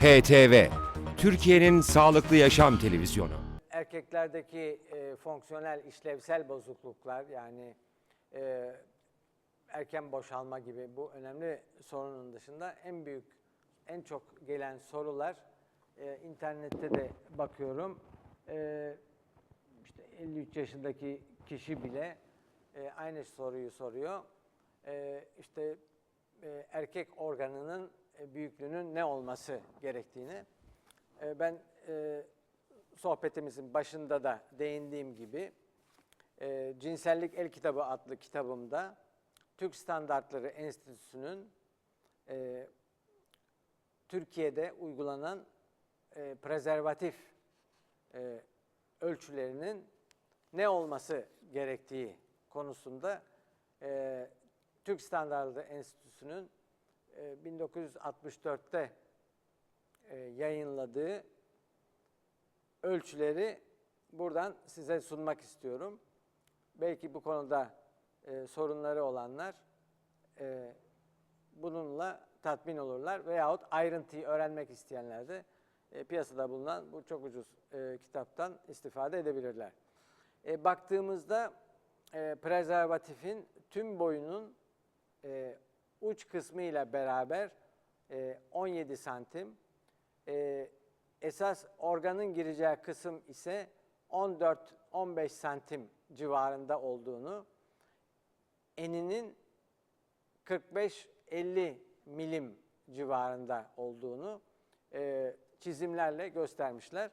HTV, Türkiye'nin sağlıklı yaşam televizyonu. erkeklerdeki e, fonksiyonel işlevsel bozukluklar yani e, erken boşalma gibi bu önemli sorunun dışında en büyük, en çok gelen sorular e, internette de bakıyorum. E, işte 53 yaşındaki kişi bile e, aynı soruyu soruyor. E, işte e, erkek organının e, büyüklüğünün ne olması gerektiğini. E, ben e, sohbetimizin başında da değindiğim gibi e, Cinsellik El Kitabı adlı kitabımda Türk Standartları Enstitüsü'nün e, Türkiye'de uygulanan e, prezervatif e, ölçülerinin ne olması gerektiği konusunda e, Türk Standartları Enstitüsü'nün e, 1964'te e, yayınladığı ölçüleri buradan size sunmak istiyorum. Belki bu konuda e, sorunları olanlar e, bununla tatmin olurlar veyahut ayrıntıyı öğrenmek isteyenler de e, piyasada bulunan bu çok ucuz e, kitaptan istifade edebilirler. E, baktığımızda e, prezervatifin tüm boyunun e, uç kısmı ile beraber e, 17 santim, e, esas organın gireceği kısım ise 14-15 santim civarında olduğunu, eninin 45-50 milim civarında olduğunu e, çizimlerle göstermişler.